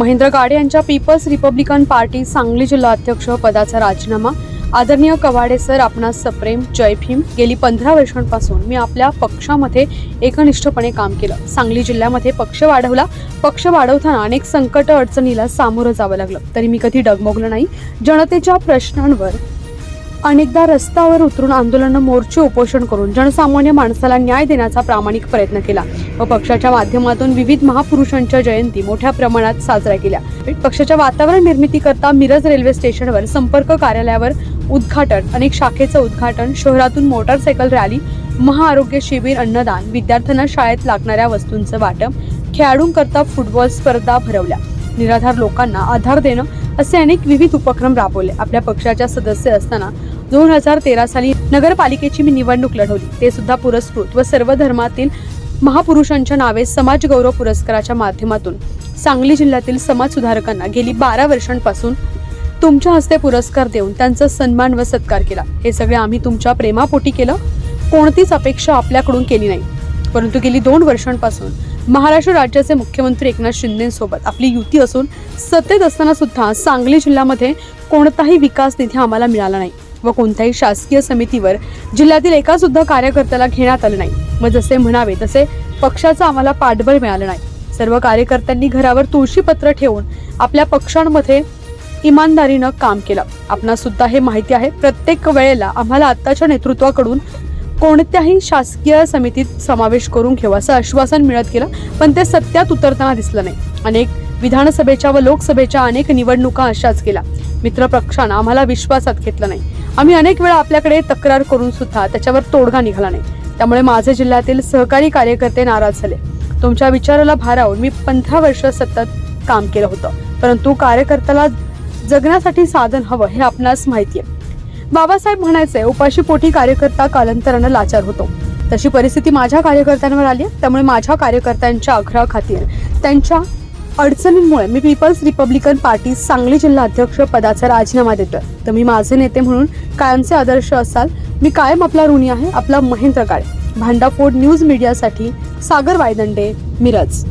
महेंद्र गाडे यांच्या people's Republican party Sangli जिल्हा अध्यक्ष पदाचा राजीनामा. आदरणीय कवाडे सर आपणास सप्रेम जय भीम. गेली पंधरा वर्षांपासून मी आपल्या पक्षामध्ये एकनिष्ठपणे काम केलं. सांगली जिल्ह्यामध्ये पक्ष वाढवला. पक्ष वाढवताना अनेक संकट अडचणीला सामोरं जावं लागलं. तरी मी कधी डगमगलो नाही. जनतेच्या प्रश्नांवर अनेकदा रस्त्यावर उतरून आंदोलन मोर्चे उपोषण करून जनसामान्य माणसाला न्याय देण्याचा प्रामाणिक प्रयत्न केला. व पक्षाच्या माध्यमातून विविध महापुरुषांच्या जयंती मोठ्या प्रमाणात साजऱ्या केल्या. पक्षाच्या वातावरण निर्मिती करता मिरज रेल्वे स्टेशनवर संपर्क कार्यालयावर उद्घाटन अनेक शाखेचं उद्घाटन शहरातून मोटारसायकल रॅली महाआरोग्य शिबिर अन्नदान विद्यार्थ्यांना शाळेत लागणाऱ्या वस्तूंचं वाटप खेळाडूंकरता फुटबॉल स्पर्धा भरवल्या. निराधार लोकांना आधार देणं असे अनेक विविध उपक्रम राबवले. आपल्या पक्षाच्या सदस्य असताना दोन हजार तेरा साली नगरपालिकेची मी निवडणूक लढवली. ते सुद्धा पुरस्कृत व सर्व धर्मातील महापुरुषांच्या नावे समाज गौरव पुरस्काराच्या माध्यमातून. सांगली जिल्ह्यातील समाज सुधारकांना गेली बारा वर्षांपासून तुमच्या हस्ते पुरस्कार देऊन त्यांचा सन्मान व सत्कार केला. हे सगळे आम्ही तुमच्या प्रेमापोटी केलं. कोणतीच अपेक्षा आपल्याकडून केली नाही. परंतु गेली दोन वर्षांपासून महाराष्ट्र राज्याचे मुख्यमंत्री एकनाथ शिंदेसोबत आपली युती असून सत्तेत असताना सुद्धा सांगली जिल्ह्यामध्ये कोणताही विकास निधी आम्हाला मिळाला नाही. व कोणत्याही शासकीय समितीवर जिल्ह्यातील एका सुद्धा कार्यकर्त्याला घेण्यात आलं नाही. मग जसे म्हणावे तसे पक्षाचं आम्हाला पाठबळ मिळालं नाही. सर्व कार्यकर्त्यांनी घरावर तुळशीपत्र ठेवून आपल्या पक्षांमध्ये इमानदारीनं काम केलं. आपणास सुद्धा हे माहिती आहे प्रत्येक वेळेला आम्हाला आत्ताच्या नेतृत्वाकडून कोणत्याही शासकीय समितीत समावेश करून घेऊ असं आश्वासन मिळत गेलं पण ते सत्यात उतरताना दिसलं नाही. अनेक विधानसभेच्या व लोकसभेच्या अनेक निवडणुका अशाच केल्या. मित्र पक्षानं आम्हाला विश्वासात घेतलं नाही. आम्ही अनेक वेळा आपल्याकडे तक्रार करून सुद्धा त्याच्यावर तोडगा निघाला नाही. त्यामुळे माझे जिल्ह्यातील सहकारी कार्यकर्ते नाराज झाले. तुमच्या विचाराला भारावून मी पंधरा वर्ष सतत काम केलं होतं. परंतु कार्यकर्त्याला जगण्यासाठी साधन हवं हे आपणास माहिती आहे. बाबासाहेब म्हणायचे उपाशी पोटी कार्यकर्ता कालांतरानं लाचार होतो. तशी परिस्थिती माझ्या कार्यकर्त्यांवर आली आहे. त्यामुळे माझ्या कार्यकर्त्यांच्या आग्रहाखातीर त्यांच्या अडचणींमुळे मी पीपल्स रिपब्लिकन पार्टी सांगली जिल्हा अध्यक्ष पदाचा राजीनामा देतोय. तर मी माझे नेते म्हणून कायमचे आदर्श असाल मी कायम आपला ऋणी आहे आपला महेंद्र काळे. भांडाफोड न्यूज मीडियासाठी सागर वायदंडे मिरज.